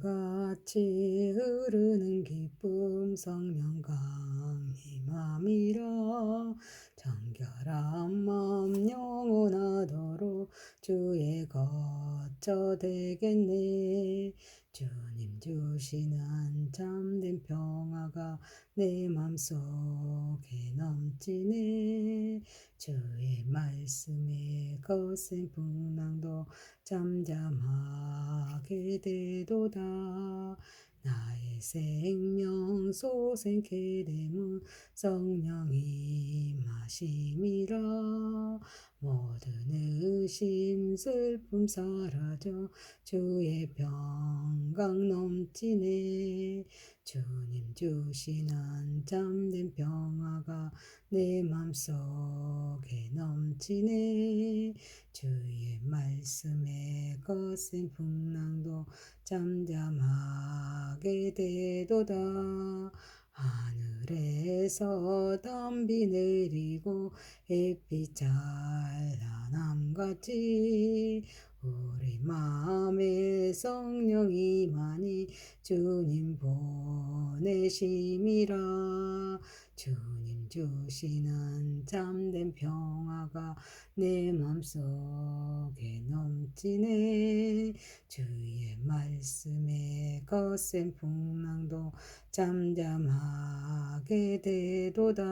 물같이 흐르는 기쁨 성령 강히 맘이라 정결한 마음 영원하도록 주의 거처 되겠네. 주님 주시는 참된 평화가 내 맘속에 넘치네. 주의 말씀에 거센 분낭도 잠잠하게 되도다. 나의 생명 소생케 되문 성령이 마심이라 모든 의심 슬픔 사라져 주의 평강 넘치네. 주님 주시는 참된 평화가 내 맘속에 넘치네. 주의 말씀에 거센 풍랑도 잠잠하게 되도다 하늘에서 덤비 내리고 햇빛 찬란함같이 우리 마음에 성령이 많이 주님 보내심이라. 주님 주시는 참된 평화가 내 맘속에 넘치네. 주의 말씀에 거센 풍랑도 잠잠하게 되도다.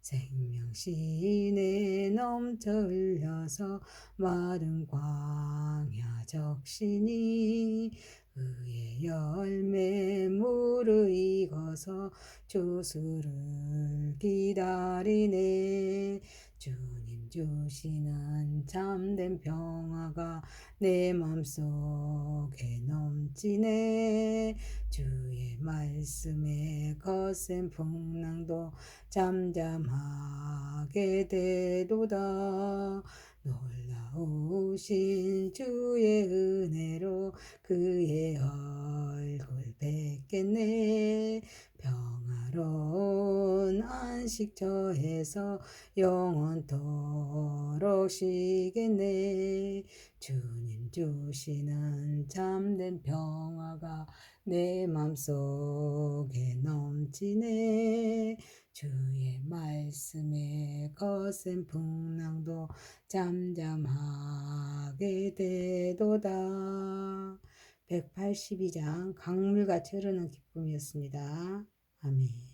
생명신에 넘쳐 흘려서 마른 광야 적신이 의의 열매 무르익어서 주수를 기다리네. 주님 주시는 참된 평화가 내 맘속에 넘치네. 주의 말씀에 거센 풍랑도 잠잠하게 되도다. 놀라우신 주의 은혜로 그의 얼굴 뵙겠네. 평화로 운 안식처에서 영원토록 쉬겠네. 주님 주시는 참된 평화가 내 맘속에 넘치네. 주의 말씀에 거센 풍랑도 잠잠하게 되도다. 182장 강물같이 흐르는 기쁨이었습니다. 아멘